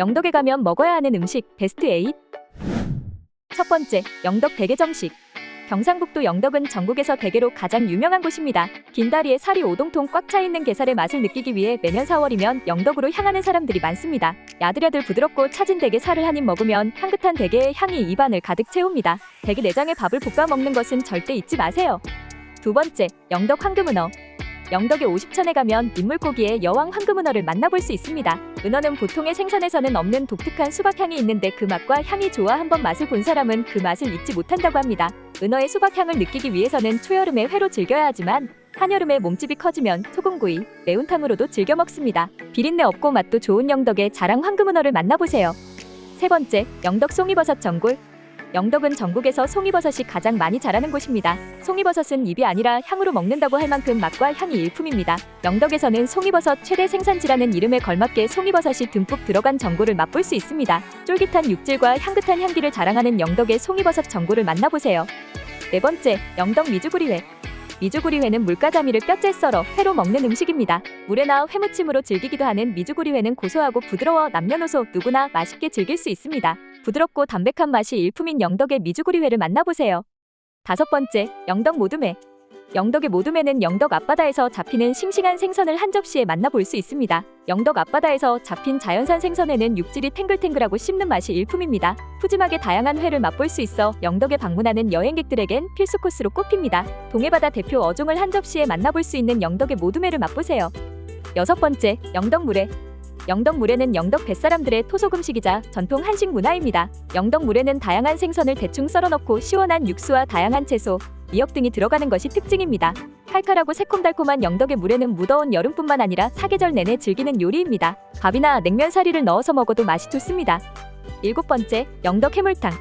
영덕에 가면 먹어야 하는 음식 베스트 8. 첫 번째, 영덕 대게 정식. 경상북도 영덕은 전국에서 대게로 가장 유명한 곳입니다. 긴 다리에 살이 오동통 꽉 차 있는 게살의 맛을 느끼기 위해 매년 4월이면 영덕으로 향하는 사람들이 많습니다. 야들야들 부드럽고 차진 대게 살을 한 입 먹으면 향긋한 대게의 향이 입안을 가득 채웁니다. 대게 내장에 밥을 볶아 먹는 것은 절대 잊지 마세요. 두 번째, 영덕 황금은어. 영덕의 50천에 가면 민물고기의 여왕 황금은어를 만나볼 수 있습니다. 은어는 보통의 생선에서는 없는 독특한 수박향이 있는데 그 맛과 향이 좋아 한번 맛을 본 사람은 그 맛을 잊지 못한다고 합니다. 은어의 수박향을 느끼기 위해서는 초여름에 회로 즐겨야 하지만 한여름에 몸집이 커지면 소금구이, 매운탕으로도 즐겨 먹습니다. 비린내 없고 맛도 좋은 영덕의 자랑 황금은어를 만나보세요. 세 번째, 영덕 송이버섯 전골. 영덕은 전국에서 송이버섯이 가장 많이 자라는 곳입니다. 송이버섯은 입이 아니라 향으로 먹는다고 할 만큼 맛과 향이 일품입니다. 영덕에서는 송이버섯 최대 생산지라는 이름에 걸맞게 송이버섯이 듬뿍 들어간 전골을 맛볼 수 있습니다. 쫄깃한 육질과 향긋한 향기를 자랑하는 영덕의 송이버섯 전골을 만나보세요. 네 번째, 영덕 미주구리회. 미주구리회는 물가자미를 뼈째 썰어 회로 먹는 음식입니다. 물에나 회무침으로 즐기기도 하는 미주구리회는 고소하고 부드러워 남녀노소 누구나 맛있게 즐길 수 있습니다. 부드럽고 담백한 맛이 일품인 영덕의 미주구리회를 만나보세요. 다섯 번째, 영덕 모둠회. 영덕의 모둠회는 영덕 앞바다에서 잡히는 싱싱한 생선을 한 접시에 만나볼 수 있습니다. 영덕 앞바다에서 잡힌 자연산 생선에는 육질이 탱글탱글하고 씹는 맛이 일품입니다. 푸짐하게 다양한 회를 맛볼 수 있어 영덕에 방문하는 여행객들에겐 필수 코스로 꼽힙니다. 동해바다 대표 어종을 한 접시에 만나볼 수 있는 영덕의 모둠회를 맛보세요. 여섯 번째, 영덕 물회. 영덕 물회는 영덕 뱃사람들의 토속 음식이자 전통 한식 문화입니다. 영덕 물회는 다양한 생선을 대충 썰어 넣고 시원한 육수와 다양한 채소, 미역 등이 들어가는 것이 특징입니다. 칼칼하고 새콤달콤한 영덕의 물회는 무더운 여름뿐만 아니라 사계절 내내 즐기는 요리입니다. 밥이나 냉면 사리를 넣어서 먹어도 맛이 좋습니다. 일곱 번째, 영덕 해물탕.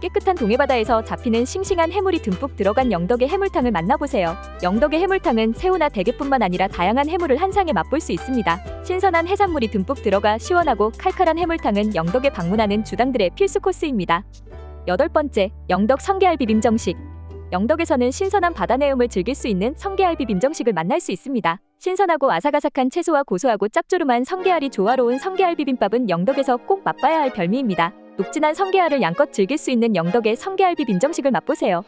깨끗한 동해바다에서 잡히는 싱싱한 해물이 듬뿍 들어간 영덕의 해물탕을 만나보세요. 영덕의 해물탕은 새우나 대게뿐만 아니라 다양한 해물을 한 상에 맛볼 수 있습니다. 신선한 해산물이 듬뿍 들어가 시원하고 칼칼한 해물탕은 영덕에 방문하는 주당들의 필수 코스입니다. 여덟 번째, 영덕 성게알 비빔 정식. 영덕에서는 신선한 바다 내음을 즐길 수 있는 성게알 비빔 정식을 만날 수 있습니다. 신선하고 아삭아삭한 채소와 고소하고 짭조름한 성게알이 조화로운 성게알 비빔밥은 영덕에서 꼭 맛봐야 할 별미입니다. 녹진한 성게알을 양껏 즐길 수 있는 영덕의 성게알 비빔 정식을 맛보세요.